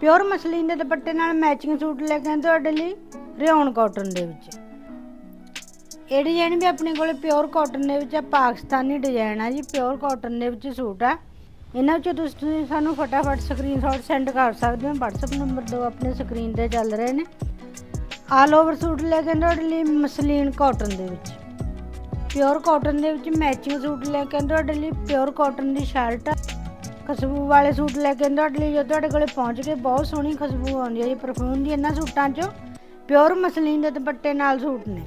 Pure muslin ਦੇ ਦੁਪੱਟੇ ਨਾਲ ਮੈਚਿੰਗ ਸੂਟ ਲੈ ਕੇ ਆਏ ਤੁਹਾਡੇ ਲਈ ਰਿਓਨ ਕਾਟਨ ਦੇ ਵਿੱਚ। ਇਹ ਡਿਜ਼ਾਈਨ ਵੀ ਆਪਣੇ ਕੋਲ ਪਿਓਰ ਕਾਟਨ ਦੇ ਵਿੱਚ ਆ, ਪਾਕਿਸਤਾਨੀ ਡਿਜ਼ਾਈਨ ਆ ਜੀ, ਪਿਓਰ ਕਾਟਨ ਦੇ ਵਿੱਚ ਸੂਟ ਆ। ਇਹਨਾਂ ਵਿੱਚੋਂ ਤੁਸੀਂ ਤੁਸੀਂ ਸਾਨੂੰ ਫਟਾਫਟ ਸਕਰੀਨਸ਼ਾਟ ਸੈਂਡ ਕਰ ਸਕਦੇ ਹੋ। WhatsApp ਨੰਬਰ ਦੋ ਆਪਣੇ ਸਕਰੀਨ ਤੇ ਚੱਲ ਰਹੇ ਨੇ। ਆਲ ਓਵਰ ਸੂਟ ਲੈ ਕੇ ਤੁਹਾਡੇ ਲਈ ਮਸਲੀਨ ਕਾਟਨ ਦੇ ਵਿੱਚ। ਪਿਓਰ ਕਾਟਨ ਦੇ ਵਿੱਚ ਮੈਚਿੰਗ ਸੂਟ ਲੈ ਕੇ ਆਏ ਤੁਹਾਡੇ ਲਈ ਪਿਓਰ ਕਾਟਨ ਦੀ ਸ਼ਰਟ ਆ। ਖੁਸ਼ਬੂ ਵਾਲੇ ਸੂਟ ਲੈ ਕੇ ਆਏ ਤੁਹਾਡੇ ਲਈ ਜਦੋਂ ਤੁਹਾਡੇ ਕੋਲੇ ਪਹੁੰਚ ਗਏ। ਬਹੁਤ ਸੋਹਣੀ ਖੁਸ਼ਬੂ ਆਉਂਦੀ ਹੈ ਜੀ ਪਰਫਿਊਮ ਦੀ ਇਹਨਾਂ ਸੂਟਾਂ 'ਚੋਂ। ਪਿਓਰ ਮਸਲੀਨ ਦੇ ਦੁਪੱਟੇ ਨਾਲ ਸੂਟ ਨੇ।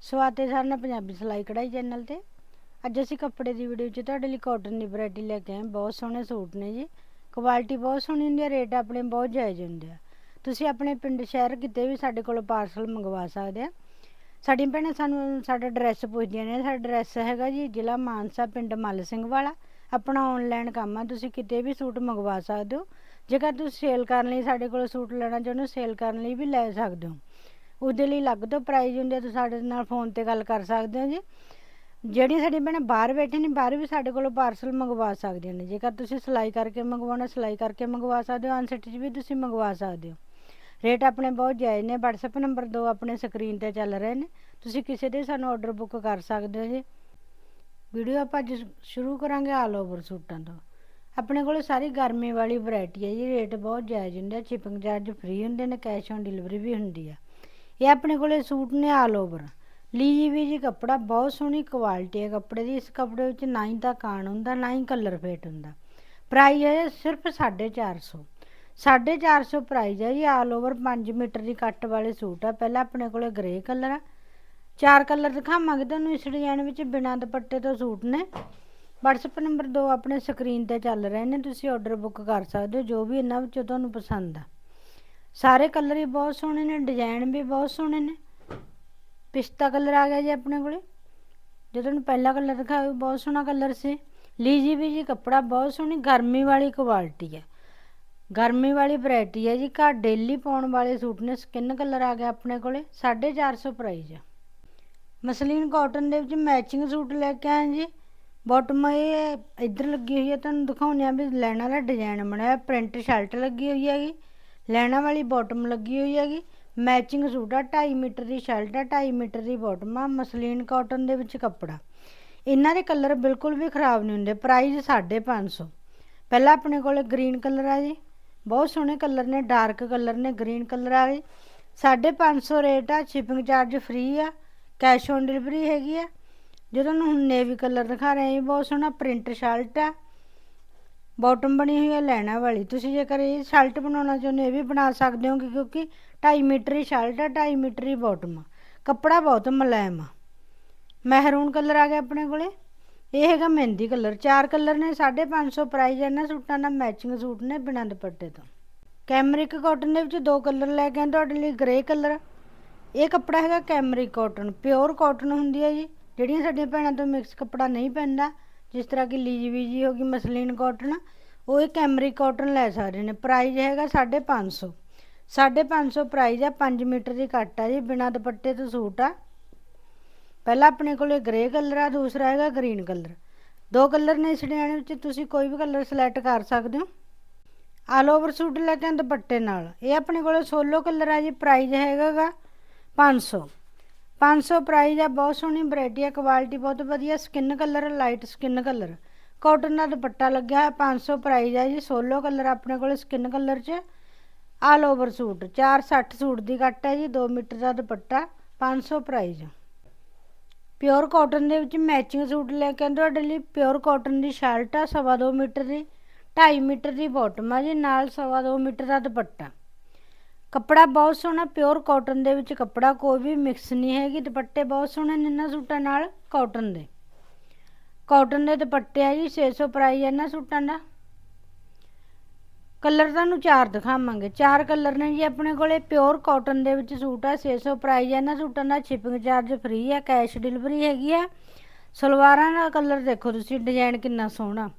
ਸਵਾਤੇ ਸਾਰਿਆਂ ਪੰਜਾਬੀ ਸਿਲਾਈ ਕਢਾਈ ਚੈਨਲ ਤੇ। ਅੱਜ ਅਸੀਂ ਕੱਪੜੇ ਦੀ ਵੀਡੀਓ 'ਚ ਤੁਹਾਡੇ ਲਈ ਕਾਟਨ ਦੀ ਵੈਰਾਈਟੀ ਲੈ ਕੇ ਆਏ। ਬਹੁਤ ਸੋਹਣੇ ਸੂਟ ਨੇ ਜੀ। ਕੁਆਲਿਟੀ ਬਹੁਤ ਸੋਹਣੀ ਹੁੰਦੀ ਹੈ ਰੇਟ ਆਪਣੇ ਬਹੁਤ ਜਾਇਜ਼ ਹੁੰਦੇ ਆ। ਤੁਸੀਂ ਆਪਣੇ ਪਿੰਡ, ਸ਼ਹਿਰ ਕਿਤੇ ਵੀ ਸਾਡੇ ਕੋਲੋਂ ਪਾਰਸਲ ਮੰਗਵਾ ਸਕਦੇ ਆ। ਸਾਡੀਆਂ ਭੈਣਾਂ ਸਾਨੂੰ ਸਾਡਾ ਐਡਰੈਸ ਪੁੱਛਦੀਆਂ ਨੇ। ਸਾਡਾ ਐਡਰੈਸ ਹੈਗਾ ਜੀ ਜ਼ਿਲ੍ਹਾ ਮਾਨਸਾ ਪਿੰਡ ਮੱਲ ਸਿੰਘ ਵਾਲਾ। ਆਪਣਾ ਆਨਲਾਈਨ ਕੰਮ ਆ, ਤੁਸੀਂ ਕਿਤੇ ਵੀ ਸੂਟ ਮੰਗਵਾ ਸਕਦੇ ਹੋ। ਜੇਕਰ ਤੁਸੀਂ ਸੇਲ ਕਰਨ ਲਈ ਸਾਡੇ ਕੋਲ ਸੂਟ ਲੈਣਾ ਚਾਹੁੰਦੇ ਹੋ ਸੇਲ ਕਰਨ ਲਈ ਵੀ ਲੈ ਸਕਦੇ ਹੋ। ਉਹਦੇ ਲਈ ਅਲੱਗ ਤੋਂ ਪ੍ਰਾਈਜ਼ ਹੁੰਦੇ ਆ, ਤੁਸੀਂ ਸਾਡੇ ਨਾਲ ਫੋਨ ਤੇ ਗੱਲ ਕਰ ਸਕਦੇ ਹੋ ਜੀ। ਜਿਹੜੀਆਂ ਸਾਡੀਆਂ ਭੈਣਾਂ ਬਾਹਰ ਬੈਠੇ ਨੇ, ਬਾਹਰ ਵੀ ਸਾਡੇ ਕੋਲੋਂ ਪਾਰਸਲ ਮੰਗਵਾ ਸਕਦੀਆਂ ਨੇ। ਜੇਕਰ ਤੁਸੀਂ ਸਿਲਾਈ ਕਰਕੇ ਮੰਗਵਾਉਣਾ, ਸਿਲਾਈ ਕਰਕੇ ਮੰਗਵਾ ਸਕਦੇ ਹੋ ਅਨਸੈਟ 'ਚ ਵੀ ਤੁਸੀਂ ਮੰਗਵਾ ਸਕਦੇ ਹੋ। ਰੇਟ ਆਪਣੇ ਬਹੁਤ ਜਾਇਜ਼ ਨੇ, WhatsApp ਨੰਬਰ ਦੋ ਆਪਣੇ ਸਕਰੀਨ ਤੇ ਚੱਲ ਰਹੇ ਨੇ। ਤੁਸੀਂ ਕਿਸੇ ਦੇ ਸਾਨੂੰ ਆਰਡਰ ਬੁੱਕ ਕਰ ਸਕਦੇ ਹੋ ਜੀ। ਵੀਡੀਓ ਆਪਾਂ ਅੱਜ ਸ਼ੁਰੂ ਕਰਾਂਗੇ ਆਲ ਓਵਰ ਸੂਟਾਂ ਤੋਂ। ਆਪਣੇ ਕੋਲ ਸਾਰੀ ਗਰਮੀ ਵਾਲੀ ਵੈਰਾਈਟੀ ਹੈ ਜੀ ਰੇਟ ਬਹੁਤ ਜਾਇਜ਼ ਹੁੰਦੇ ਆ ਸ਼ਿਪਿੰਗ ਚਾਰਜ ਫ੍ਰੀ ਹੁੰਦੇ ਨੇ ਕੈਸ਼ ਔਨ ਡਿਲੀਵਰੀ ਵੀ ਹੁੰਦੀ ਆ। ਇਹ ਆਪਣੇ ਕੋਲੇ ਸੂਟ ਨੇ ਆਲ ਓਵਰ ਲੀ ਵੀ ਜੀ ਕੱਪੜਾ ਬਹੁਤ ਸੋਹਣੀ ਕੁਆਲਿਟੀ ਹੈ ਕੱਪੜੇ ਦੀ, ਇਸ ਕੱਪੜੇ ਵਿੱਚ ਨਾ ਹੀ ਤਾਂ ਕਾਣ ਹੁੰਦਾ, ਨਾ ਹੀ ਕਲਰ ਫੇਟ ਹੁੰਦਾ। ਪ੍ਰਾਈਸ ਹੈ ਸਿਰਫ 450 450 ਪ੍ਰਾਈਸ ਹੈ ਜੀ ਆਲ ਓਵਰ 5 ਮੀਟਰ ਦੀ ਕੱਟ ਵਾਲੇ ਸੂਟ ਆ, ਪਹਿਲਾਂ ਆਪਣੇ ਕੋਲੇ ਗ੍ਰੇ ਕਲਰ ਆ ਚਾਰ ਕਲਰ ਦਿਖਾਵਾਂਗੇ ਤੁਹਾਨੂੰ, ਇਸ ਡਿਜ਼ਾਈਨ ਵਿੱਚ ਬਿਨਾਂ ਦੁਪੱਟੇ ਤੋਂ ਸੂਟ ਨੇ। WhatsApp ਨੰਬਰ ਦੋ ਆਪਣੇ ਸਕਰੀਨ ਤੇ ਚੱਲ ਰਹੇ ਨੇ, ਤੁਸੀਂ ਆਰਡਰ ਬੁੱਕ ਕਰ ਸਕਦੇ ਹੋ, ਜੋ ਵੀ ਇਹਨਾਂ ਵਿੱਚੋਂ ਤੁਹਾਨੂੰ ਪਸੰਦ ਆ। ਸਾਰੇ ਕਲਰ ਹੀ ਬਹੁਤ ਸੋਹਣੇ ਨੇ, ਡਿਜ਼ਾਈਨ ਵੀ ਬਹੁਤ ਸੋਹਣੇ ਨੇ। ਪਿਸਤਾ ਕਲਰ ਆ ਗਿਆ ਜੀ ਆਪਣੇ ਕੋਲੇ। ਜੋ ਤੁਹਾਨੂੰ ਪਹਿਲਾ ਕਲਰ ਦਿਖਾਇਆ ਬਹੁਤ ਸੋਹਣਾ ਕਲਰ ਸੀ। ਲੀਜੀ ਵੀ ਜੀ ਕੱਪੜਾ ਬਹੁਤ ਸੋਹਣੀ, ਗਰਮੀ ਵਾਲੀ ਕੁਆਲਿਟੀ ਹੈ ਗਰਮੀ ਵਾਲੀ ਵੈਰਾਈਟੀ ਹੈ ਜੀ, ਘਰ ਡੇਲੀ ਪਾਉਣ ਵਾਲੇ ਸੂਟ ਨੇ ਸਕਿਨ ਕਲਰ ਆ ਗਿਆ ਆਪਣੇ ਕੋਲੇ 450 ਪ੍ਰਾਈਸ ਹੈ ਮਸਲੀਨ ਕਾਟਨ ਦੇ ਵਿੱਚ ਮੈਚਿੰਗ ਸੂਟ ਲੈ ਕੇ ਆਏ ਜੀ। ਬਾਟਮ ਇਹ, ਇੱਧਰ ਲੱਗੀ ਹੋਈ ਹੈ ਤੁਹਾਨੂੰ ਦਿਖਾਉਂਦੇ ਆ ਵੀ ਲੈਣਾ ਵਾਲਾ ਡਿਜ਼ਾਈਨ ਬਣਿਆ ਪ੍ਰਿੰਟ ਸ਼ਰਟ ਲੱਗੀ ਹੋਈ ਹੈਗੀ। ਲੈਣਾ ਵਾਲੀ ਬਾਟਮ ਲੱਗੀ ਹੋਈ ਹੈਗੀ। ਮੈਚਿੰਗ ਸੂਟ ਆ 2.5 ਮੀਟਰ ਦੀ ਸ਼ਰਟ ਆ 2.5 ਮੀਟਰ ਦੀ ਬਾਟਮ ਆ, ਮਸਲੀਨ ਕਾਟਨ ਦੇ ਵਿੱਚ ਕੱਪੜਾ। ਇਹਨਾਂ ਦੇ ਕਲਰ ਬਿਲਕੁਲ ਵੀ ਖਰਾਬ ਨਹੀਂ ਹੁੰਦੇ ਪ੍ਰਾਈਸ 550 ਪਹਿਲਾਂ ਆਪਣੇ ਕੋਲ ਗ੍ਰੀਨ ਕਲਰ ਆ ਜੀ। ਬਹੁਤ ਸੋਹਣੇ ਕਲਰ ਨੇ ਡਾਰਕ ਕਲਰ ਨੇ ਗ੍ਰੀਨ ਕਲਰ ਆ ਜੀ 550 ਰੇਟ ਆ ਸ਼ਿਪਿੰਗ ਚਾਰਜ ਫ੍ਰੀ ਆ। ਕੈਸ਼ ਔਨ ਡਿਲੀਵਰੀ ਹੈਗੀ ਆ। ਜਦੋਂ ਹੁਣ ਨੇਵੀ ਕਲਰ ਦਿਖਾ ਰਹੇ ਹਾਂ ਬਹੁਤ ਸੋਹਣਾ ਪ੍ਰਿੰਟ ਸ਼ਰਟ ਆ। ਬਾਟਮ ਬਣੀ ਹੋਈ ਹੈ ਲੈਣਾ ਵਾਲੀ। ਤੁਸੀਂ ਜੇਕਰ ਇਹ ਸ਼ਰਟ ਬਣਾਉਣਾ ਚਾਹੁੰਦੇ ਹੋ, ਇਹ ਵੀ ਬਣਾ ਸਕਦੇ ਹੋ ਕਿਉਂਕਿ 2.5 ਮੀਟਰ ਦੀ ਸ਼ਰਟ ਆ 2.5 ਮੀਟਰ ਦੀ ਬਾਟਮ ਆ। ਕੱਪੜਾ ਬਹੁਤ ਮੁਲਾਇਮ ਆ। ਮਹਿਰੂਨ ਕਲਰ ਆ ਗਿਆ ਆਪਣੇ ਕੋਲੇ। ਇਹ ਹੈਗਾ ਮਹਿੰਦੀ ਕਲਰ। ਚਾਰ ਕਲਰ ਨੇ 550 ਪ੍ਰਾਈਸ ਇਹਨਾਂ ਸੂਟਾਂ ਨਾਲ ਮੈਚਿੰਗ ਸੂਟ ਨੇ ਬਿਨਾਂ ਦੁਪੱਟੇ ਤੋਂ। ਕੈਮਰਿਕ ਕਾਟਨ ਦੇ ਵਿੱਚ ਦੋ ਕਲਰ ਲੈ ਕੇ ਆਏ। ਤੁਹਾਡੇ ਲਈ ਗ੍ਰੇ ਕਲਰ ਇਹ ਕੱਪੜਾ ਹੈਗਾ ਕੈਮਰਿਕ ਕਾਟਨ ਪਿਓਰ ਕਾਟਨ ਹੁੰਦੀ ਹੈ ਜੀ। ਜਿਹੜੀਆਂ ਸਾਡੀਆਂ ਭੈਣਾਂ ਤੋਂ ਮਿਕਸ ਕੱਪੜਾ ਨਹੀਂ ਪੈਂਦਾ ਜਿਸ ਤਰ੍ਹਾਂ ਕਿ ਲੀਜੀ ਵੀਜੀ ਹੋ ਗਈ, ਮਸਲੀਨ ਕਾਟਨ ਉਹ ਇਹ ਕੈਮਰੀ ਕਾਟਨ ਲੈ ਸਕਦੇ ਨੇ। ਪ੍ਰਾਈਸ ਹੈਗਾ 550 550 ਪ੍ਰਾਈਸ ਆ 5 ਮੀਟਰ ਦੀ ਕੱਟ ਆ ਜੀ, ਬਿਨਾਂ ਦੁਪੱਟੇ ਤੋਂ ਸੂਟ ਆ। ਪਹਿਲਾ ਆਪਣੇ ਕੋਲੇ ਗ੍ਰੇ ਕਲਰ ਆ, ਦੂਸਰਾ ਹੈਗਾ ਗ੍ਰੀਨ ਕਲਰ ਦੋ ਕਲਰ ਨੇ ਇਸ ਡਿਜ਼ਾਈਨ ਵਿੱਚ, ਤੁਸੀਂ ਕੋਈ ਵੀ ਕਲਰ ਸਿਲੈਕਟ ਕਰ ਸਕਦੇ ਹੋ। ਆਲ ਓਵਰ ਸੂਟ ਲੈ ਕੇ ਆਏ ਦੁਪੱਟੇ ਨਾਲ। ਇਹ ਆਪਣੇ ਕੋਲੇ ਸੋਲੋ ਕਲਰ ਆ ਜੀ ਪ੍ਰਾਈਸ ਹੈਗਾਗਾ 500 500 ਪ੍ਰਾਈਸ ਆ, ਬਹੁਤ ਸੋਹਣੀ ਵੈਰਾਈਟੀ ਆ ਕੁਆਲਿਟੀ ਬਹੁਤ ਵਧੀਆ skin colour light skin colour cotton ਦਾ ਦੁਪੱਟਾ ਲੱਗਿਆ ਹੈ 500 ਪ੍ਰਾਈਸ ਆ ਜੀ ਸੋਲੋ ਕਲਰ ਆਪਣੇ ਕੋਲ ਸਕਿਨ ਕਲਰ 'ਚ। ਆਲ ਓਵਰ ਸੂਟ 460 ਸੂਟ ਦੀ ਕੱਟ ਹੈ ਜੀ 2 ਮੀਟਰ ਦਾ ਦੁਪੱਟਾ 500 ਪ੍ਰਾਈਸ ਪਿਓਰ ਕਾਟਨ ਦੇ ਵਿੱਚ ਮੈਚਿੰਗ ਸੂਟ ਲੈ ਕੇ ਤੁਹਾਡੇ ਲਈ ਪਿਓਰ ਕਾਟਨ ਦੀ ਸ਼ਰਟ ਆ, ਸਵਾ 2 ਮੀਟਰ ਦੀ 2.5 ਮੀਟਰ ਦੀ ਬਾਟਮ ਆ ਜੀ, ਨਾਲ ਸਵਾ 2 ਮੀਟਰ ਦਾ ਦੁਪੱਟਾ। ਕੱਪੜਾ ਬਹੁਤ ਸੋਹਣਾ ਪਿਓਰ ਕਾਟਨ ਦੇ ਵਿੱਚ ਕੱਪੜਾ ਕੋਈ ਵੀ ਮਿਕਸ ਨਹੀਂ ਹੈਗੀ, ਦੁਪੱਟੇ ਬਹੁਤ ਸੋਹਣੇ ਨੇ ਇਹਨਾਂ ਸੂਟਾਂ ਨਾਲ ਕਾਟਨ ਦੇ। ਕਾਟਨ ਦੇ ਦੁਪੱਟੇ ਆ ਜੀ 600 ਪ੍ਰਾਈਸ ਇਹਨਾਂ ਸੂਟਾਂ ਦਾ। ਕਲਰ ਤੁਹਾਨੂੰ ਚਾਰ ਦਿਖਾਵਾਂਗੇ। ਚਾਰ ਕਲਰ ਨੇ ਜੀ ਆਪਣੇ ਕੋਲੇ ਪਿਓਰ ਕਾਟਨ ਦੇ ਵਿੱਚ ਸੂਟ ਆ 600 ਪ੍ਰਾਈਸ ਇਹਨਾਂ ਸੂਟਾਂ ਦਾ। ਸ਼ਿਪਿੰਗ ਚਾਰਜ ਫ੍ਰੀ ਆ ਕੈਸ਼ ਡਿਲੀਵਰੀ ਹੈਗੀ ਆ। ਸਲਵਾਰਾਂ ਦਾ ਕਲਰ ਦੇਖੋ ਤੁਸੀਂ ਡਿਜ਼ਾਈਨ ਕਿੰਨਾ ਸੋਹਣਾ।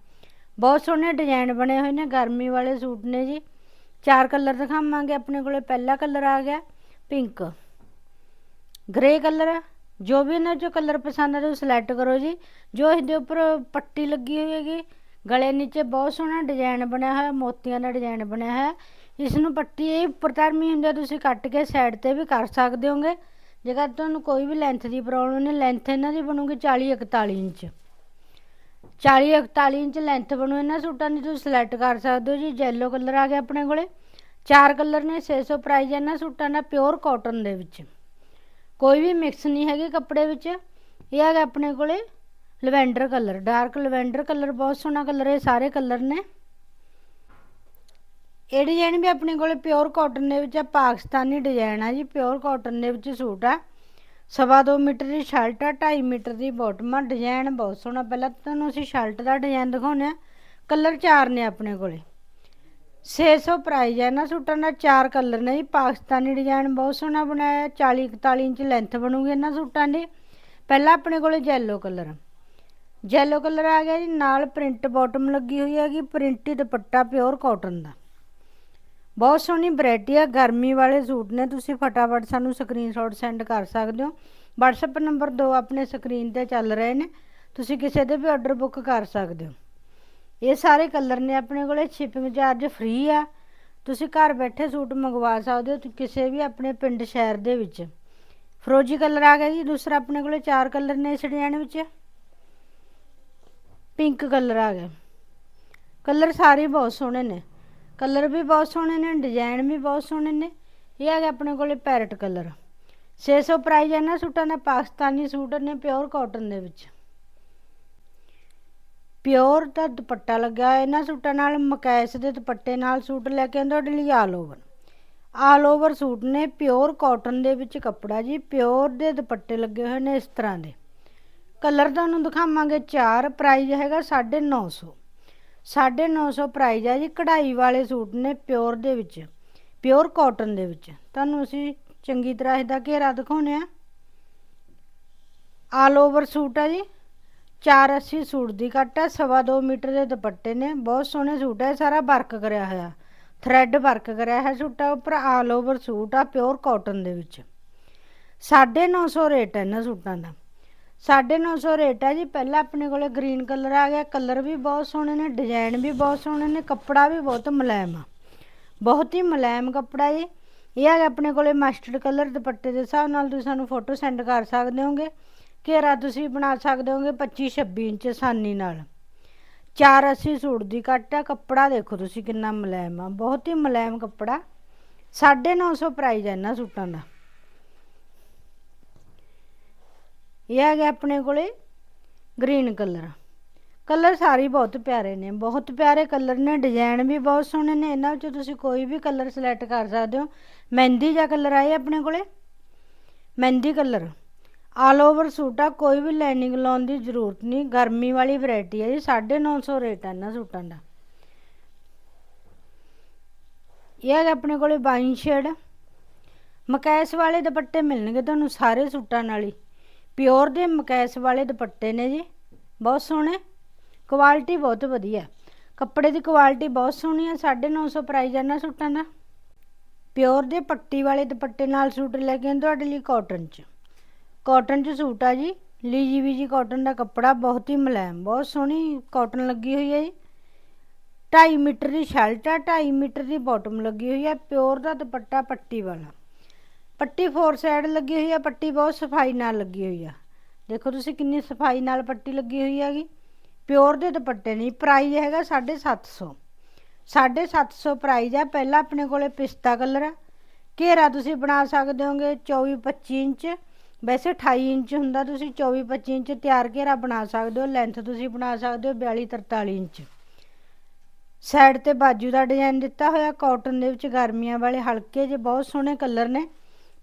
ਬਹੁਤ ਸੋਹਣੇ ਡਿਜ਼ਾਈਨ ਬਣੇ ਹੋਏ ਨੇ, ਗਰਮੀ ਵਾਲੇ ਸੂਟ ਨੇ ਜੀ। ਚਾਰ ਕਲਰ ਦਿਖਾਵਾਂਗੇ ਆਪਣੇ ਕੋਲੇ। ਪਹਿਲਾ ਕਲਰ ਆ ਗਿਆ ਪਿੰਕ। ਗ੍ਰੇ ਕਲਰ ਜੋ ਵੀ ਇਹਨਾਂ ਚੋਂ ਕਲਰ ਪਸੰਦ ਆ ਤੁਸੀਂ ਸਿਲੈਕਟ ਕਰੋ ਜੀ। ਜੋ ਇਹਦੇ ਉੱਪਰ ਪੱਟੀ ਲੱਗੀ ਹੋਈ ਹੈਗੀ, ਗਲੇ ਨੀਚੇ ਬਹੁਤ ਸੋਹਣਾ ਡਿਜ਼ਾਈਨ ਬਣਿਆ ਹੋਇਆ, ਮੋਤੀਆਂ ਦਾ ਡਿਜ਼ਾਈਨ ਬਣਿਆ ਹੋਇਆ। ਇਸ ਨੂੰ ਪੱਟੀ ਇਹ ਉੱਪਰ ਧਰਮੀ ਹੁੰਦੀ ਆ, ਤੁਸੀਂ ਕੱਟ ਕੇ ਸਾਈਡ ਤੇ ਵੀ ਕਰ ਸਕਦੇ ਹੋਗੇ। ਜੇਕਰ ਤੁਹਾਨੂੰ ਕੋਈ ਵੀ ਲੈਂਥ ਦੀ ਪ੍ਰੋਬਲਮ ਨਹੀਂ ਲੈਂਥ ਇਹਨਾਂ ਦੀ ਬਣੂਗੀ 40 41 ਇੰਚ। 40 41 ਇੰਚ ਲੈਂਥ ਬਣੂ ਇਹਨਾਂ ਸੂਟਾਂ ਦੀ, ਤੁਸੀਂ ਸਿਲੈਕਟ ਕਰ ਸਕਦੇ ਹੋ ਜੀ ਜੈਲੋ ਕਲਰ ਆ ਗਿਆ ਆਪਣੇ ਕੋਲੇ। ਚਾਰ ਕਲਰ ਨੇ 600 ਪ੍ਰਾਈਸ ਇਹਨਾਂ ਸੂਟਾਂ ਦਾ ਪਿਓਰ ਕਾਟਨ ਦੇ ਵਿੱਚ। ਕੋਈ ਵੀ ਮਿਕਸ ਨਹੀਂ ਹੈਗੀ ਕੱਪੜੇ ਵਿੱਚ। ਇਹ ਹੈਗਾ ਆਪਣੇ ਕੋਲੇ lavender colour dark lavender colour ਬਹੁਤ ਸੋਹਣਾ ਕਲਰ ਹੈ ਸਾਰੇ ਕਲਰ ਨੇ। ਇਹ ਡਿਜ਼ਾਈਨ ਵੀ ਆਪਣੇ ਕੋਲੇ ਪਿਓਰ ਕਾਟਨ ਦੇ ਵਿੱਚ ਆ, ਪਾਕਿਸਤਾਨੀ ਡਿਜ਼ਾਈਨ ਆ ਜੀ ਪਿਓਰ ਕਾਟਨ ਦੇ ਵਿੱਚ ਸੂਟ ਆ। ਸਵਾ ਦੋ ਮੀਟਰ ਦੀ ਸ਼ਰਟ ਆ 2.5 ਮੀਟਰ ਦੀ ਬਾਟਮ ਆ ਡਿਜ਼ਾਈਨ ਬਹੁਤ ਸੋਹਣਾ। ਪਹਿਲਾਂ ਤੁਹਾਨੂੰ ਅਸੀਂ ਸ਼ਰਟ ਦਾ ਡਿਜ਼ਾਈਨ ਦਿਖਾਉਂਦੇ ਆ ਕਲਰ ਚਾਰ ਨੇ ਆਪਣੇ ਕੋਲੇ। 600 ਪ੍ਰਾਈਸ ਹੈ ਇਹਨਾਂ ਸੂਟਾਂ ਦਾ, ਚਾਰ ਕਲਰ ਨੇ ਜੀ। ਪਾਕਿਸਤਾਨੀ ਡਿਜ਼ਾਈਨ ਬਹੁਤ ਸੋਹਣਾ ਬਣਾਇਆ 40 41 ਇੰਚ ਲੈਂਥ ਬਣੂਗੀ ਇਹਨਾਂ ਸੂਟਾਂ ਦੀ। ਪਹਿਲਾਂ ਆਪਣੇ ਕੋਲੇ ਜੈਲੋ ਕਲਰ ਜੈਲੋ ਕਲਰ ਆ ਗਿਆ ਜੀ। ਨਾਲ ਪ੍ਰਿੰਟ ਬਾਟਮ ਲੱਗੀ ਹੋਈ ਹੈਗੀ। ਪ੍ਰਿੰਟਡ ਦੁਪੱਟਾ ਪਿਓਰ ਕਾਟਨ ਦਾ। ਬਹੁਤ ਸੋਹਣੀ ਵੈਰਾਈਟੀ ਆ, ਗਰਮੀ ਵਾਲੇ ਸੂਟ ਨੇ, ਤੁਸੀਂ ਫਟਾਫਟ ਸਾਨੂੰ ਸਕਰੀਨਸ਼ਾਟ ਸੈਂਡ ਕਰ ਸਕਦੇ ਹੋ। WhatsApp ਨੰਬਰ ਦੋ ਆਪਣੇ ਸਕਰੀਨ ਤੇ ਚੱਲ ਰਹੇ ਨੇ, ਤੁਸੀਂ ਕਿਸੇ ਦੇ ਵੀ ਆਰਡਰ ਬੁੱਕ ਕਰ ਸਕਦੇ ਹੋ। ਇਹ ਸਾਰੇ ਕਲਰ ਨੇ ਆਪਣੇ ਕੋਲੇ ਸ਼ਿਪਿੰਗ ਚਾਰਜ ਫ੍ਰੀ ਆ। ਤੁਸੀਂ ਘਰ ਬੈਠੇ ਸੂਟ ਮੰਗਵਾ ਸਕਦੇ ਹੋ ਕਿਸੇ ਵੀ ਆਪਣੇ ਪਿੰਡ ਸ਼ਹਿਰ ਦੇ ਵਿੱਚ। ਫਰੋਜੀ ਕਲਰ ਆ ਗਿਆ ਜੀ, ਦੂਸਰਾ ਆਪਣੇ ਕੋਲੇ ਚਾਰ ਕਲਰ ਨੇ ਇਸ ਡਿਜ਼ਾਈਨ ਵਿੱਚ। ਪਿੰਕ ਕਲਰ ਆ ਗਿਆ। ਕਲਰ ਸਾਰੇ ਬਹੁਤ ਸੋਹਣੇ ਨੇ। ਕਲਰ ਵੀ ਬਹੁਤ ਸੋਹਣੇ ਨੇ, ਡਿਜ਼ਾਈਨ ਵੀ ਬਹੁਤ ਸੋਹਣੇ ਨੇ। ਇਹ ਆ ਆਪਣੇ ਕੋਲੇ ਪੈਰਟ ਕਲਰ। 600 ਪ੍ਰਾਈਸ ਹੈ ਨਾ ਸੂਟਾਂ ਦਾ, ਪਾਕਿਸਤਾਨੀ ਸੂਟ ਨੇ ਪਿਓਰ ਕਾਟਨ ਦੇ ਵਿੱਚ। ਪਿਓਰ ਦਾ ਦੁਪੱਟਾ ਲੱਗਾ ਹੋਇਆ ਇਹਨਾਂ ਸੂਟਾਂ ਨਾਲ, ਮਕੈਸ ਦੇ ਦੁਪੱਟੇ ਨਾਲ ਸੂਟ ਲੈ ਕੇ ਆਂਦਾ ਤੁਹਾਡੇ ਲਈ all over all over suit ਨੇ ਪਿਓਰ ਕਾਟਨ ਦੇ ਵਿੱਚ ਕੱਪੜਾ ਜੀ ਪਿਓਰ ਦੇ ਦੁਪੱਟੇ ਲੱਗੇ ਹੋਏ ਨੇ ਇਸ ਤਰ੍ਹਾਂ ਦੇ। ਕਲਰ ਤੁਹਾਨੂੰ ਦਿਖਾਵਾਂਗੇ, ਚਾਰ ਪ੍ਰਾਈਸ ਹੈਗਾ 950 950 ਪ੍ਰਾਈਜ਼ ਆ ਜੀ ਕਢਾਈ ਵਾਲੇ ਸੂਟ ਨੇ ਪਿਓਰ ਦੇ ਵਿੱਚ ਪਿਓਰ ਕਾਟਨ ਦੇ ਵਿੱਚ। ਤੁਹਾਨੂੰ ਅਸੀਂ ਚੰਗੀ ਤਰ੍ਹਾਂ ਇਹਦਾ ਘੇਰਾ ਦਿਖਾਉਨੇ ਆ ਆਲ ਓਵਰ ਸੂਟ ਆ ਜੀ। 480 ਸੂਟ ਦੀ ਕੱਟ ਹੈ ਸਵਾ ਦੋ ਮੀਟਰ ਦੇ ਦੁਪੱਟੇ ਨੇ। ਬਹੁਤ ਸੋਹਣੇ ਸੂਟ ਹੈ ਸਾਰਾ ਵਰਕ ਕਰਿਆ ਹੋਇਆ। ਥਰੈਡ ਵਰਕ ਕਰਿਆ ਹੈ ਸੂਟਾਂ ਉੱਪਰ ਆਲ ਓਵਰ ਸੂਟ ਆ ਪਿਓਰ ਕਾਟਨ ਦੇ ਵਿੱਚ। 950 ਰੇਟ ਹੈ ਇਹਨਾਂ ਸੂਟਾਂ ਦਾ। 950 ਰੇਟ ਹੈ ਜੀ। ਪਹਿਲਾਂ ਆਪਣੇ ਕੋਲੇ ਗ੍ਰੀਨ ਕਲਰ ਆ ਗਿਆ। ਕਲਰ ਵੀ ਬਹੁਤ ਸੋਹਣੇ ਨੇ, ਡਿਜ਼ਾਈਨ ਵੀ ਬਹੁਤ ਸੋਹਣੇ ਨੇ, ਕੱਪੜਾ ਵੀ ਬਹੁਤ ਮੁਲਾਇਮ ਆ। ਬਹੁਤ ਹੀ ਮੁਲਾਇਮ ਕੱਪੜਾ ਜੀ। ਇਹ ਹੈਗਾ ਆਪਣੇ ਕੋਲੇ ਮਸਟਰਡ ਕਲਰ ਦੁਪੱਟੇ ਦੇ ਹਿਸਾਬ ਨਾਲ ਤੁਸੀਂ ਸਾਨੂੰ ਫੋਟੋ ਸੈਂਡ ਕਰ ਸਕਦੇ ਹੋਗੇ। ਘੇਰਾ ਤੁਸੀਂ ਬਣਾ ਸਕਦੇ ਹੋਗੇ 25 26 ਇੰਚ ਆਸਾਨੀ ਨਾਲ। 480 ਸੂਟ ਦੀ ਕੱਟ ਆ। ਕੱਪੜਾ ਦੇਖੋ ਤੁਸੀਂ ਕਿੰਨਾ ਮੁਲਾਇਮ ਆ। ਬਹੁਤ ਹੀ ਮੁਲਾਇਮ ਕੱਪੜਾ। 950 ਪ੍ਰਾਈਸ ਹੈ ਇਹਨਾਂ ਸੂਟਾਂ ਦਾ। ਇਹ ਆ ਆਪਣੇ ਕੋਲੇ ਗ੍ਰੀਨ ਕਲਰ ਕਲਰ ਸਾਰੇ ਬਹੁਤ ਪਿਆਰੇ ਨੇ, ਬਹੁਤ ਪਿਆਰੇ ਕਲਰ ਨੇ ਡਿਜ਼ਾਈਨ ਵੀ ਬਹੁਤ ਸੋਹਣੇ ਨੇ। ਇਹਨਾਂ ਵਿੱਚੋਂ ਤੁਸੀਂ ਕੋਈ ਵੀ ਕਲਰ ਸਿਲੈਕਟ ਕਰ ਸਕਦੇ ਹੋ। ਮਹਿੰਦੀ ਜਾਂ ਕਲਰ ਆਏ ਆਪਣੇ ਕੋਲੇ। Mehndi colour all over suit ਆ, ਕੋਈ ਵੀ ਲਾਈਨਿੰਗ ਲਾਉਣ ਦੀ ਜ਼ਰੂਰਤ ਨਹੀਂ। ਗਰਮੀ ਵਾਲੀ ਵੈਰਾਈਟੀ ਹੈ ਜੀ 950 ਰੇਟ ਹੈ ਇਹਨਾਂ ਸੂਟਾਂ ਦਾ। ਇਹ ਹੈ ਆਪਣੇ ਕੋਲੇ ਬਾਈਨ ਸ਼ੇਡ। ਮਕੈਸ ਵਾਲੇ ਦੁਪੱਟੇ ਮਿਲਣਗੇ ਤੁਹਾਨੂੰ ਸਾਰੇ ਸੂਟਾਂ ਨਾਲ ਹੀ। ਪਿਓਰ ਦੇ ਮਕੈਸ ਵਾਲੇ ਦੁਪੱਟੇ ਨੇ ਜੀ, ਬਹੁਤ ਸੋਹਣੇ। ਕੁਆਲਿਟੀ ਬਹੁਤ ਵਧੀਆ। ਕੱਪੜੇ ਦੀ ਕੁਆਲਿਟੀ ਬਹੁਤ ਸੋਹਣੀ ਹੈ 950 ਪ੍ਰਾਈਸ ਹੈ ਇਹਨਾਂ ਸੂਟਾਂ ਦਾ। ਪਿਓਰ ਦੇ ਪੱਟੀ ਵਾਲੇ ਦੁਪੱਟੇ ਨਾਲ ਸੂਟ ਲੈ ਕੇ ਤੁਹਾਡੇ ਲਈ ਕਾਟਨ 'ਚ। ਕਾਟਨ 'ਚ ਸੂਟ ਆ ਜੀ, ਲੀਜੀ ਵੀ ਜੀ ਕਾਟਨ ਦਾ ਕੱਪੜਾ ਬਹੁਤ ਹੀ ਮੁਲਾਇਮ ਬਹੁਤ ਸੋਹਣੀ ਕਾਟਨ ਲੱਗੀ ਹੋਈ ਹੈ ਜੀ। 2.5 ਮੀਟਰ ਦੀ ਸ਼ਰਟ ਆ 2.5 ਮੀਟਰ ਦੀ ਬਾਟਮ ਲੱਗੀ ਹੋਈ ਹੈ ਪਿਓਰ ਦਾ ਦੁਪੱਟਾ ਪੱਟੀ ਵਾਲਾ। ਪੱਟੀ ਫੋਰ ਸਾਈਡ ਲੱਗੀ ਹੋਈ ਆ, ਪੱਟੀ ਬਹੁਤ ਸਫ਼ਾਈ ਨਾਲ ਲੱਗੀ ਹੋਈ ਆ। ਦੇਖੋ ਤੁਸੀਂ ਕਿੰਨੀ ਸਫ਼ਾਈ ਨਾਲ ਪੱਟੀ ਲੱਗੀ ਹੋਈ ਹੈਗੀ। ਪਿਓਰ ਦੇ ਦੁਪੱਟੇ ਨਹੀਂ ਪ੍ਰਾਈਸ ਹੈਗਾ 750 750 ਪ੍ਰਾਈਸ ਆ, ਪਹਿਲਾਂ ਆਪਣੇ ਕੋਲੇ ਪਿਸਤਾ ਕਲਰ ਆ। ਘੇਰਾ ਤੁਸੀਂ ਬਣਾ ਸਕਦੇ ਹੋਗੇ 24 25 ਇੰਚ। ਵੈਸੇ 28 ਇੰਚ ਹੁੰਦਾ, ਤੁਸੀਂ 24 25 ਇੰਚ ਤਿਆਰ ਘੇਰਾ ਬਣਾ ਸਕਦੇ ਹੋ। ਲੈਂਥ ਤੁਸੀਂ ਬਣਾ ਸਕਦੇ ਹੋ 42 43 ਇੰਚ। ਸਾਈਡ ਤੇ ਬਾਜੂ ਦਾ ਡਿਜ਼ਾਈਨ ਦਿੱਤਾ ਹੋਇਆ ਕਾਟਨ ਦੇ ਵਿੱਚ ਗਰਮੀਆਂ ਵਾਲੇ ਹਲਕੇ ਜਿਹੇ ਬਹੁਤ ਸੋਹਣੇ ਕਲਰ ਨੇ।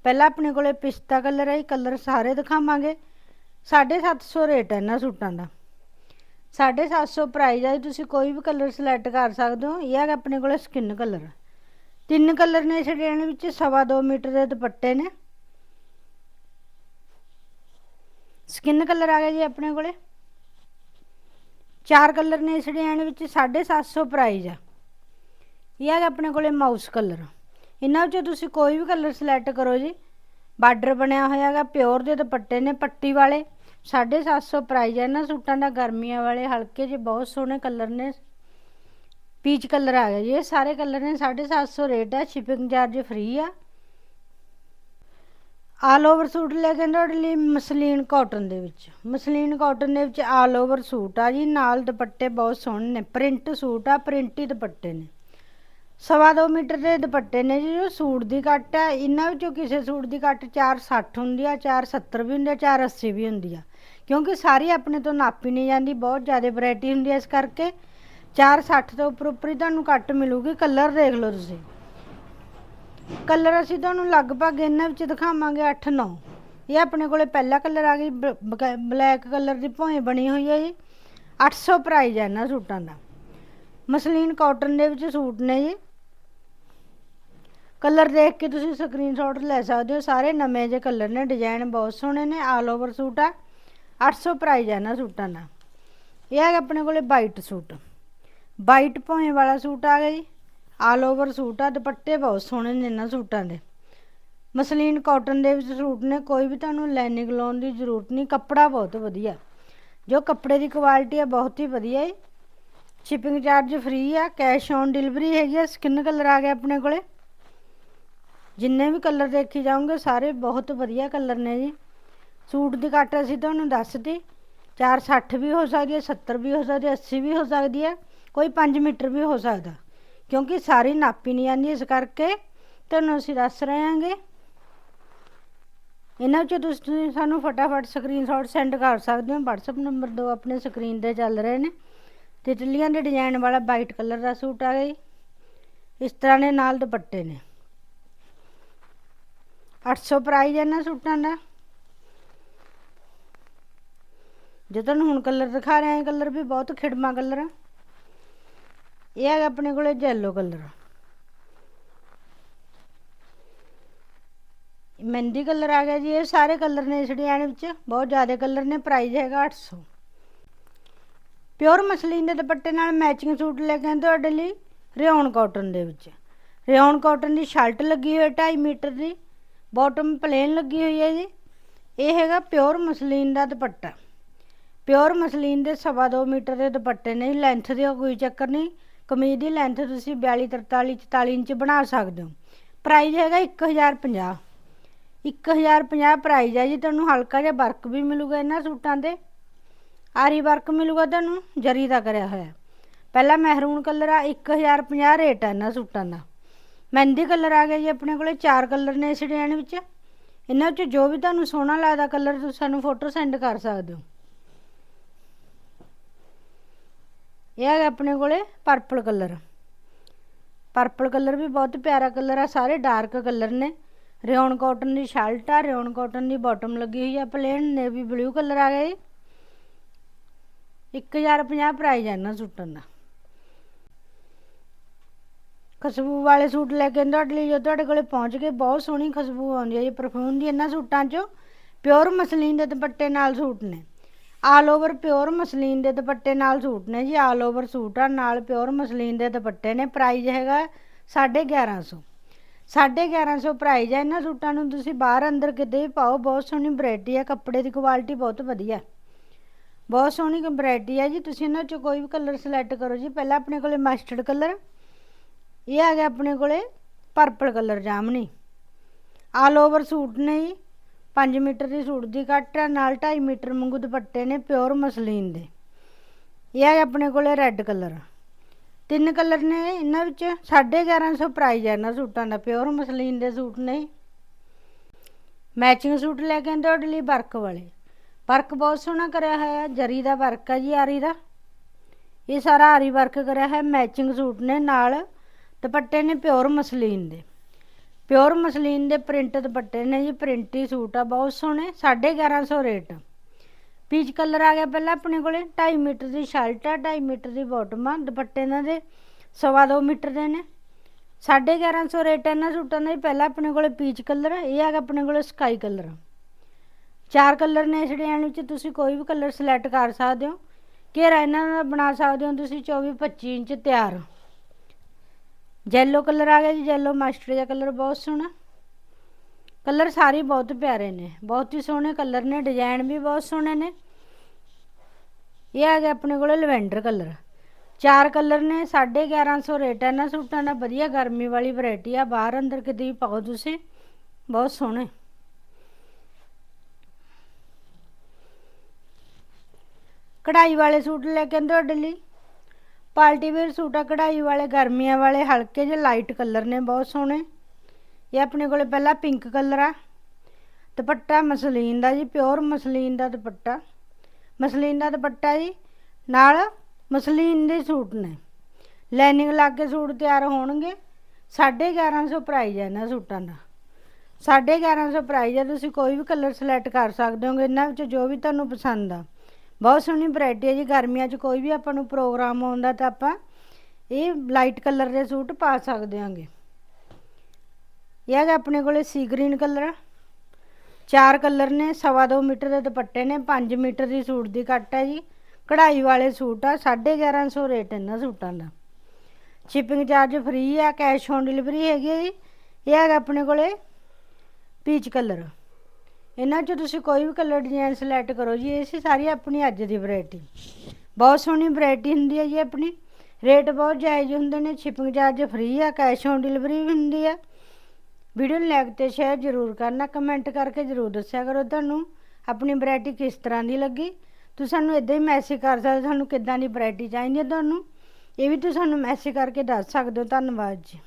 ਪਹਿਲਾਂ ਆਪਣੇ ਕੋਲੇ ਪਿਸਤਾ ਕਲਰ ਹੈ ਕਲਰ ਸਾਰੇ ਦਿਖਾਵਾਂਗੇ। 750 ਰੇਟ ਹੈ ਇਹਨਾਂ ਸੂਟਾਂ ਦਾ। 750 ਪ੍ਰਾਈਸ ਹੈ ਤੁਸੀਂ ਕੋਈ ਵੀ ਕਲਰ ਸਿਲੈਕਟ ਕਰ ਸਕਦੇ ਹੋ। ਇਹ ਹੈ ਆਪਣੇ ਕੋਲੇ ਸਕਿਨ ਕਲਰ। ਤਿੰਨ ਕਲਰ ਨੇ ਇਸ ਡਿਜ਼ਾਈਨ ਵਿੱਚ, ਸਵਾ ਦੋ ਮੀਟਰ ਦੇ ਦੁਪੱਟੇ ਨੇ। ਸਕਿਨ ਕਲਰ ਆ ਗਿਆ ਜੀ ਆਪਣੇ ਕੋਲੇ। ਚਾਰ ਕਲਰ ਨੇ ਇਸ ਡਿਜ਼ਾਈਨ ਵਿੱਚ 750 ਪ੍ਰਾਈਸ ਆ। ਇਹ ਹੈਗਾ ਆਪਣੇ ਕੋਲੇ ਮਾਊਸ ਕਲਰ। ਇਹਨਾਂ ਵਿੱਚੋਂ ਤੁਸੀਂ ਕੋਈ ਵੀ ਕਲਰ ਸਿਲੈਕਟ ਕਰੋ ਜੀ। ਬਾਰਡਰ ਬਣਿਆ ਹੋਇਆ ਹੈਗਾ ਪਿਓਰ ਦੇ ਦੁਪੱਟੇ ਨੇ, ਪੱਟੀ ਵਾਲੇ। 750 ਪ੍ਰਾਈਸ ਹੈ ਇਹਨਾਂ ਸੂਟਾਂ ਦਾ, ਗਰਮੀਆਂ ਵਾਲੇ, ਹਲਕੇ ਜਿਹੇ ਬਹੁਤ ਸੋਹਣੇ ਕਲਰ ਨੇ। ਪੀਚ ਕਲਰ ਆ ਗਿਆ ਜੀ, ਇਹ ਸਾਰੇ ਕਲਰ ਨੇ 750 ਰੇਟ ਹੈ ਸ਼ਿਪਿੰਗ ਚਾਰਜ ਫ੍ਰੀ ਆ। ਆਲ ਓਵਰ ਸੂਟ ਲੈ ਕੇ ਤੁਹਾਡੇ ਲਈ ਮਸਲੀਨ ਕਾਟਨ ਦੇ ਵਿੱਚ? ਮਸਲੀਨ ਕਾਟਨ ਦੇ ਵਿੱਚ ਆਲ ਓਵਰ ਸੂਟ ਆ ਜੀ, ਨਾਲ ਦੁਪੱਟੇ ਬਹੁਤ ਸੋਹਣੇ ਨੇ ਪ੍ਰਿੰਟ ਸੂਟ ਆ ਪ੍ਰਿੰਟੀ ਦੁਪੱਟੇ ਨੇ। ਸਵਾ ਦੋ ਮੀਟਰ ਦੇ ਦੁਪੱਟੇ ਨੇ ਜੀ ਜੋ ਸੂਟ ਦੀ ਕੱਟ ਹੈ। ਇਹਨਾਂ ਵਿੱਚੋਂ ਕਿਸੇ ਸੂਟ ਦੀ ਕੱਟ 460 ਹੁੰਦੀ ਆ 470 ਵੀ ਹੁੰਦੀ ਆ 480 ਵੀ ਹੁੰਦੀ ਆ। ਕਿਉਂਕਿ ਸਾਰੀ ਆਪਣੇ ਤੋਂ ਨਾਪੀ ਨਹੀਂ ਜਾਂਦੀ, ਬਹੁਤ ਜ਼ਿਆਦਾ ਵੈਰਾਈਟੀ ਹੁੰਦੀ ਹੈ ਇਸ ਕਰਕੇ। 460 ਤੋਂ ਉੱਪਰ ਉੱਪਰ ਹੀ ਤੁਹਾਨੂੰ ਕੱਟ ਮਿਲੂਗੀ, ਕਲਰ ਦੇਖ ਲਓ ਤੁਸੀਂ। ਕਲਰ ਅਸੀਂ ਤੁਹਾਨੂੰ ਲਗਭਗ ਇਹਨਾਂ ਵਿੱਚ ਦਿਖਾਵਾਂਗੇ 8 9 ਇਹ ਆਪਣੇ ਕੋਲੇ ਪਹਿਲਾ ਕਲਰ ਆ ਗਈ ਬਲੈਕ ਕਲਰ ਦੀ ਭੋਏ ਬਣੀ ਹੋਈ ਹੈ ਜੀ 800 ਪ੍ਰਾਈਜ਼ ਹੈ ਇਹਨਾਂ ਸੂਟਾਂ ਦਾ। ਮਸਲੀਨ ਕਾਟਨ ਦੇ ਵਿੱਚ ਸੂਟ ਨੇ ਜੀ ਕਲਰ ਦੇਖ ਕੇ ਤੁਸੀਂ ਸਕਰੀਨਸ਼ਾਟ ਲੈ ਸਕਦੇ ਹੋ। ਸਾਰੇ ਨਵੇਂ ਜਿਹੇ ਕਲਰ ਨੇ ਡਿਜ਼ਾਈਨ ਬਹੁਤ ਸੋਹਣੇ ਨੇ ਆਲ ਓਵਰ ਸੂਟ ਆ। 800 ਪ੍ਰਾਈਸ ਹੈ ਇਹਨਾਂ ਸੂਟਾਂ ਦਾ। ਇਹ ਹੈ ਆਪਣੇ ਕੋਲੇ ਵਾਈਟ ਸੂਟ ਵਾਈਟ ਭੋਏ ਵਾਲਾ ਸੂਟ ਆ ਗਿਆ ਜੀ। ਆਲ ਓਵਰ ਸੂਟ ਆ, ਦੁਪੱਟੇ ਬਹੁਤ ਸੋਹਣੇ ਨੇ ਇਹਨਾਂ ਸੂਟਾਂ ਦੇ। ਮਸਲੀਨ ਕਾਟਨ ਦੇ ਵਿੱਚ ਸੂਟ ਨੇ, ਕੋਈ ਵੀ ਤੁਹਾਨੂੰ ਲਾਈਨਿੰਗ ਲਾਉਣ ਦੀ ਜ਼ਰੂਰਤ ਨਹੀਂ, ਕੱਪੜਾ ਬਹੁਤ ਵਧੀਆ। ਜੋ ਕੱਪੜੇ ਦੀ ਕੁਆਲਿਟੀ ਆ, ਬਹੁਤ ਹੀ ਵਧੀਆ ਹੈ ਸ਼ਿਪਿੰਗ ਚਾਰਜ ਫ੍ਰੀ ਆ ਕੈਸ਼ ਔਨ ਡਿਲੀਵਰੀ ਹੈਗੀ ਆ ਸਕਿਨ ਕਲਰ ਆ ਗਿਆ ਆਪਣੇ ਕੋਲੇ। ਜਿੰਨੇ ਵੀ ਕਲਰ ਦੇਖੀ ਜਾਓਗੇ, ਸਾਰੇ ਬਹੁਤ ਵਧੀਆ ਕਲਰ ਨੇ ਜੀ। ਸੂਟ ਦੀ ਕੱਟ ਅਸੀਂ ਤੁਹਾਨੂੰ ਦੱਸਤੀ 460 ਵੀ ਹੋ ਸਕਦੀ ਹੈ 70 ਵੀ ਹੋ ਸਕਦੀ ਹੈ 80 ਵੀ ਹੋ ਸਕਦੀ ਹੈ, ਕੋਈ 5 ਮੀਟਰ ਵੀ ਹੋ ਸਕਦਾ। ਕਿਉਂਕਿ ਸਾਰੀ ਨਾਪੀ ਨਹੀਂ ਆਉਂਦੀ ਇਸ ਕਰਕੇ, ਤੁਹਾਨੂੰ ਅਸੀਂ ਦੱਸ ਰਹੇ ਹਾਂਗੇ। ਇਹਨਾਂ ਵਿੱਚ ਤੁਸੀਂ ਸਾਨੂੰ ਫਟਾਫਟ ਸਕਰੀਨਸ਼ਾਟ ਸੈਂਡ ਕਰ ਸਕਦੇ ਹੋ। WhatsApp ਨੰਬਰ ਦੋ ਆਪਣੇ ਸਕਰੀਨ ਤੇ ਚੱਲ ਰਹੇ ਨੇ। ਤਿਤਲੀਆਂ ਦੇ ਡਿਜ਼ਾਈਨ ਵਾਲਾ ਵਾਈਟ ਕਲਰ ਦਾ ਸੂਟ ਆ ਗਿਆ ਇਸ ਤਰ੍ਹਾਂ ਦੇ ਨਾਲ ਦੁਪੱਟੇ ਨੇ। 800 ਪ੍ਰਾਈਜ਼ ਹੈ ਇਹਨਾਂ ਸੂਟਾਂ ਦਾ। ਜੇ ਤੁਹਾਨੂੰ ਹੁਣ ਕਲਰ ਦਿਖਾ ਰਹੇ ਹਾਂ ਕਲਰ ਵੀ ਬਹੁਤ ਖਿੜਮਾ ਕਲਰ ਆ। ਇਹ ਹੈਗਾ ਆਪਣੇ ਕੋਲੇ ਜੈਲੋ ਕਲਰ ਮਹਿੰਦੀ ਕਲਰ ਆ ਗਿਆ ਜੀ, ਇਹ ਸਾਰੇ ਕਲਰ ਨੇ ਇਸ ਡਿਜ਼ਾਈਨ ਵਿੱਚ। ਬਹੁਤ ਜ਼ਿਆਦਾ ਕਲਰ ਨੇ ਪ੍ਰਾਈਸ ਹੈਗਾ 800 ਪਿਓਰ ਮਸਲੀਨ ਦੇ ਦੁਪੱਟੇ ਨਾਲ ਮੈਚਿੰਗ ਸੂਟ ਲੈ ਕੇ ਆਏ ਤੁਹਾਡੇ ਲਈ, ਰਿਓਨ ਕਾਟਨ ਦੇ ਵਿੱਚ। ਰਿਓਨ ਕਾਟਨ ਦੀ ਸ਼ਰਟ ਲੱਗੀ ਹੋਈ ਹੈ 2.5 ਮੀਟਰ ਦੀ। ਬਾਟਮ ਪਲੇਨ ਲੱਗੀ ਹੋਈ ਹੈ ਜੀ। ਇਹ ਹੈਗਾ ਪਿਓਰ ਮਸਲੀਨ ਦਾ ਦੁਪੱਟਾ। ਪਿਓਰ ਮਸਲੀਨ ਦੇ ਸਵਾ ਦੋ ਮੀਟਰ ਦੇ ਦੁਪੱਟੇ ਨੇ। ਲੈਂਥ ਦੀ ਕੋਈ ਚੱਕਰ ਨਹੀਂ। ਕਮੀਜ਼ ਦੀ ਲੈਂਥ ਤੁਸੀਂ 42 43 44 ਇੰਚ ਬਣਾ ਸਕਦੇ ਹੋ। ਪ੍ਰਾਈਸ ਹੈਗਾ 1050 1050 ਪ੍ਰਾਈਸ ਹੈ ਜੀ। ਤੁਹਾਨੂੰ ਹਲਕਾ ਜਿਹਾ ਵਰਕ ਵੀ ਮਿਲੂਗਾ ਇਹਨਾਂ ਸੂਟਾਂ ਤੇ। ਆਰੀ ਵਰਕ ਮਿਲੂਗਾ ਤੁਹਾਨੂੰ। ਜਰੀ ਦਾ ਕਰਿਆ ਹੋਇਆ। ਪਹਿਲਾ ਮਹਿਰੂਨ ਕਲਰ ਆ। 1050 ਰੇਟ ਹੈ ਇਹਨਾਂ ਸੂਟਾਂ ਦਾ। ਮਹਿੰਦੀ ਕਲਰ ਆ ਗਿਆ ਜੀ ਆਪਣੇ ਕੋਲੇ, ਚਾਰ ਕਲਰ ਨੇ ਇਸ ਡਿਜ਼ਾਈਨ ਵਿੱਚ। ਇਹਨਾਂ ਵਿੱਚੋਂ ਜੋ ਵੀ ਤੁਹਾਨੂੰ ਸੋਹਣਾ ਲੱਗਦਾ ਕਲਰ, ਤੁਸੀਂ ਸਾਨੂੰ ਫੋਟੋ ਸੈਂਡ ਕਰ ਸਕਦੇ ਹੋ। ਇਹ ਹੈ ਆਪਣੇ ਕੋਲੇ ਪਰਪਲ ਕਲਰ। ਪਰਪਲ ਕਲਰ ਵੀ ਬਹੁਤ ਪਿਆਰਾ ਕਲਰ ਆ, ਸਾਰੇ ਡਾਰਕ ਕਲਰ ਨੇ। ਰਿਓਨ ਕਾਟਨ ਦੀ ਸ਼ਰਟ ਆ, ਰਿਓਨ ਕਾਟਨ ਦੀ ਬਾਟਮ ਲੱਗੀ ਹੋਈ ਆ ਪਲੇਨ ਨੇਵੀ ਬਲੂ ਕਲਰ ਆ ਗਿਆ ਜੀ। 1050 ਪ੍ਰਾਈਸ ਆ ਇਹਨਾਂ ਸੂਟਾਂ ਦਾ। ਖੁਸ਼ਬੂ ਵਾਲੇ ਸੂਟ ਲੈ ਕੇ ਤੁਹਾਡੇ ਲਈ ਜੋ ਤੁਹਾਡੇ ਕੋਲੇ ਪਹੁੰਚ ਗਏ, ਬਹੁਤ ਸੋਹਣੀ ਖੁਸ਼ਬੂ ਆਉਂਦੀ ਹੈ ਜੀ ਪਰਫਿਊਮ ਦੀ ਇਹਨਾਂ ਸੂਟਾਂ 'ਚੋਂ ਪਿਓਰ ਮਸਲੀਨ ਦੇ ਦੁਪੱਟੇ ਨਾਲ ਸੂਟ ਨੇ। ਆਲ ਓਵਰ ਪਿਓਰ ਮਸਲੀਨ ਦੇ ਦੁਪੱਟੇ ਨਾਲ ਸੂਟ ਨੇ ਜੀ ਆਲ ਓਵਰ ਸੂਟ ਆ, ਨਾਲ ਪਿਓਰ ਮਸਲੀਨ ਦੇ ਦੁਪੱਟੇ ਨੇ ਪ੍ਰਾਈਸ ਹੈਗਾ 1150 1150 ਪ੍ਰਾਈਸ ਹੈ ਇਹਨਾਂ ਸੂਟਾਂ ਨੂੰ ਤੁਸੀਂ ਬਾਹਰ ਅੰਦਰ ਕਿਤੇ ਵੀ ਪਾਓ, ਬਹੁਤ ਸੋਹਣੀ ਵੈਰਾਈਟੀ ਹੈ ਕੱਪੜੇ ਦੀ ਕੁਆਲਿਟੀ ਬਹੁਤ ਵਧੀਆ। ਬਹੁਤ ਸੋਹਣੀ ਵੈਰਾਈਟੀ ਹੈ ਜੀ, ਤੁਸੀਂ ਇਹਨਾਂ ਚੋਂ ਕੋਈ ਵੀ ਕਲਰ ਸਿਲੈਕਟ ਕਰੋ ਜੀ, ਪਹਿਲਾਂ ਆਪਣੇ ਕੋਲੇ ਮਸਟਰਡ ਕਲਰ ਇਹ ਆ ਗਿਆ ਆਪਣੇ ਕੋਲੇ ਪਰਪਲ ਕਲਰ ਜਾਮਨੀ। ਆਲ ਓਵਰ ਸੂਟ ਨੇ ਜੀ। 5 ਮੀਟਰ ਦੀ ਸੂਟ ਦੀ ਕੱਟ ਹੈ ਨਾਲ 2.5 ਮੀਟਰ ਵਾਂਗੂ ਦੁਪੱਟੇ ਨੇ ਪਿਓਰ ਮਸਲੀਨ ਦੇ। ਇਹ ਆ ਆਪਣੇ ਕੋਲੇ ਰੈੱਡ ਕਲਰ ਤਿੰਨ ਕਲਰ ਨੇ ਇਹਨਾਂ ਵਿੱਚ 1150 ਪ੍ਰਾਈਸ ਹੈ ਇਹਨਾਂ ਸੂਟਾਂ ਦਾ ਪਿਓਰ ਮਸਲੀਨ ਦੇ ਸੂਟ ਨੇ। ਮੈਚਿੰਗ ਸੂਟ ਲੈ ਕੇ ਆਂਦੇ ਤੁਹਾਡੇ ਲਈ ਵਰਕ ਵਾਲੇ। ਵਰਕ ਬਹੁਤ ਸੋਹਣਾ ਕਰਿਆ ਹੋਇਆ, ਜਰੀ ਦਾ ਵਰਕ ਹੈ ਜੀ, ਆਰੀ ਦਾ। ਇਹ ਸਾਰਾ ਆਰੀ ਵਰਕ ਕਰਿਆ ਹੈ ਮੈਚਿੰਗ ਸੂਟ ਨੇ ਨਾਲ ਦੁਪੱਟੇ ਨੇ ਪਿਓਰ ਮਸਲੀਨ ਦੇ। ਪਿਓਰ ਮਸਲੀਨ ਦੇ ਪ੍ਰਿੰਟ ਦੁਪੱਟੇ ਨੇ ਜੀ, ਪ੍ਰਿੰਟੀ ਸੂਟ ਆ, ਬਹੁਤ ਸੋਹਣੇ 1150 ਰੇਟ। ਪੀਚ ਕਲਰ ਆ ਗਿਆ ਪਹਿਲਾਂ ਆਪਣੇ ਕੋਲੇ 2.5 ਮੀਟਰ ਦੀ ਸ਼ਰਟ ਆ 2.5 ਮੀਟਰ ਦੀ ਬਾਟਮ ਆ, ਦੁਪੱਟੇ ਇਹਨਾਂ ਦੇ ਸਵਾ ਦੋ ਮੀਟਰ ਦੇ ਨੇ। 1150 ਰੇਟ ਇਹਨਾਂ ਸੂਟਾਂ ਦਾ ਹੀ ਪਹਿਲਾਂ ਆਪਣੇ ਕੋਲੇ ਪੀਚ ਕਲਰ, ਇਹ ਆ ਗਿਆ ਆਪਣੇ ਕੋਲੇ ਸਕਾਈ ਕਲਰ। ਚਾਰ ਕਲਰ ਨੇ ਇਸ ਡਿਜ਼ਾਈਨ ਵਿੱਚ, ਤੁਸੀਂ ਕੋਈ ਵੀ ਕਲਰ ਸਿਲੈਕਟ ਕਰ ਸਕਦੇ ਹੋ। ਘੇਰਾ ਇਹਨਾਂ ਦਾ ਬਣਾ ਸਕਦੇ ਹੋ ਤੁਸੀਂ 24 25 ਇੰਚ ਤਿਆਰ। ਜੈਲੋ ਕਲਰ ਆ ਗਿਆ ਜੀ ਜੈਲੋ ਮਾਸਟਰ ਦਾ ਕਲਰ ਬਹੁਤ ਸੋਹਣਾ। ਕਲਰ ਸਾਰੇ ਬਹੁਤ ਪਿਆਰੇ ਨੇ, ਬਹੁਤ ਹੀ ਸੋਹਣੇ ਕਲਰ ਨੇ ਡਿਜ਼ਾਈਨ ਵੀ ਬਹੁਤ ਸੋਹਣੇ ਨੇ। ਇਹ ਆ ਗਿਆ ਆਪਣੇ ਕੋਲ ਲਵੈਂਡਰ ਕਲਰ ਚਾਰ ਕਲਰ ਨੇ 1150 ਰੇਟ ਹੈ ਇਹਨਾਂ ਸੂਟਾਂ ਦਾ, ਵਧੀਆ ਗਰਮੀ ਵਾਲੀ ਵੈਰਾਈਟੀ ਆ, ਬਾਹਰ ਅੰਦਰ ਕਿਤੇ ਵੀ ਪਾਓ ਤੁਸੀਂ, ਬਹੁਤ ਸੋਹਣੇ। ਕਢਾਈ ਵਾਲੇ ਸੂਟ ਲੈ ਕੇ ਆਂਦੇ ਤੁਹਾਡੇ ਲਈ? ਪਾਰਟੀ ਵੇਅਰ ਸੂਟ ਆ ਕਢਾਈ ਵਾਲੇ, ਗਰਮੀਆਂ ਵਾਲੇ, ਹਲਕੇ ਜਿਹੇ ਲਾਈਟ ਕਲਰ ਨੇ, ਬਹੁਤ ਸੋਹਣੇ। ਇਹ ਆਪਣੇ ਕੋਲੇ ਪਹਿਲਾਂ ਪਿੰਕ ਕਲਰ ਆ। ਦੁਪੱਟਾ ਮਸਲੀਨ ਦਾ ਜੀ ਪਿਓਰ ਮਸਲੀਨ ਦਾ ਦੁਪੱਟਾ। ਮਸਲੀਨ ਦਾ ਦੁਪੱਟਾ ਜੀ, ਨਾਲ ਮਸਲੀਨ ਦੇ ਸੂਟ ਨੇ। ਲਾਈਨਿੰਗ ਲਾ ਕੇ ਸੂਟ ਤਿਆਰ ਹੋਣਗੇ। 1150 ਪ੍ਰਾਈਜ਼ ਹੈ ਇਹਨਾਂ ਸੂਟਾਂ ਦਾ। 1150 ਪ੍ਰਾਈਜ਼ ਹੈ ਤੁਸੀਂ ਕੋਈ ਵੀ ਕਲਰ ਸਿਲੈਕਟ ਕਰ ਸਕਦੇ ਹੋਗੇ, ਇਹਨਾਂ ਵਿੱਚ ਜੋ ਵੀ ਤੁਹਾਨੂੰ ਪਸੰਦ ਆ। ਬਹੁਤ ਸੋਹਣੀ ਵੈਰਾਈਟੀ ਹੈ ਜੀ, ਗਰਮੀਆਂ 'ਚ ਕੋਈ ਵੀ ਆਪਾਂ ਨੂੰ ਪ੍ਰੋਗਰਾਮ ਆਉਂਦਾ ਤਾਂ ਆਪਾਂ ਇਹ ਲਾਈਟ ਕਲਰ ਦੇ ਸੂਟ ਪਾ ਸਕਦੇ ਹਾਂਗੇ। ਇਹ ਹੈਗਾ ਆਪਣੇ ਕੋਲੇ ਸੀ ਗ੍ਰੀਨ ਕਲਰ ਚਾਰ ਕਲਰ ਨੇ, ਸਵਾ ਦੋ ਮੀਟਰ ਦੇ ਦੁਪੱਟੇ ਨੇ 5 ਮੀਟਰ ਦੀ ਸੂਟ ਦੀ ਕੱਟ ਹੈ ਜੀ। ਕਢਾਈ ਵਾਲੇ ਸੂਟ ਆ 1150 ਰੇਟ ਇਹਨਾਂ ਸੂਟਾਂ ਦਾ। ਸ਼ਿਪਿੰਗ ਚਾਰਜ ਫ੍ਰੀ ਆ ਕੈਸ਼ ਔਨ ਡਿਲੀਵਰੀ ਹੈਗੀ ਹੈ ਜੀ। ਇਹ ਹੈਗਾ ਆਪਣੇ ਕੋਲੇ ਪੀਚ ਕਲਰ ਇਹਨਾਂ 'ਚ ਤੁਸੀਂ ਕੋਈ ਵੀ ਕਲਰ ਡਿਜ਼ਾਈਨ ਸਿਲੈਕਟ ਕਰੋ ਜੀ, ਇਹ ਸੀ ਸਾਰੀ ਆਪਣੀ ਅੱਜ ਦੀ ਵੈਰਾਈਟੀ ਬਹੁਤ ਸੋਹਣੀ ਵੈਰਾਈਟੀ ਹੁੰਦੀ ਹੈ ਜੀ ਆਪਣੀ। ਰੇਟ ਬਹੁਤ ਜਾਇਜ਼ ਹੁੰਦੇ ਨੇ ਸ਼ਿਪਿੰਗ ਚਾਰਜ ਫ੍ਰੀ ਆ ਕੈਸ਼ ਔਨ ਡਿਲੀਵਰੀ ਵੀ ਹੁੰਦੀ ਆ। ਵੀਡੀਓ ਨੂੰ ਲਾਈਕ ਤੇ ਸ਼ੇਅਰ ਜ਼ਰੂਰ ਕਰਨਾ ਕਮੈਂਟ ਕਰਕੇ ਜ਼ਰੂਰ ਦੱਸਿਆ ਕਰੋ ਤੁਹਾਨੂੰ ਆਪਣੀ ਵੈਰਾਈਟੀ ਕਿਸ ਤਰ੍ਹਾਂ ਦੀ ਲੱਗੀ। ਤੁਸੀਂ ਸਾਨੂੰ ਇਦਾਂ ਹੀ ਮੈਸੇਜ ਕਰ ਸਕਦੇ ਸਾਨੂੰ ਕਿੱਦਾਂ ਦੀ ਵੈਰਾਈਟੀ ਚਾਹੀਦੀ ਹੈ ਤੁਹਾਨੂੰ। ਇਹ ਵੀ ਤੁਸੀਂ ਸਾਨੂੰ ਮੈਸੇਜ ਕਰਕੇ ਦੱਸ ਸਕਦੇ ਹੋ। ਧੰਨਵਾਦ ਜੀ।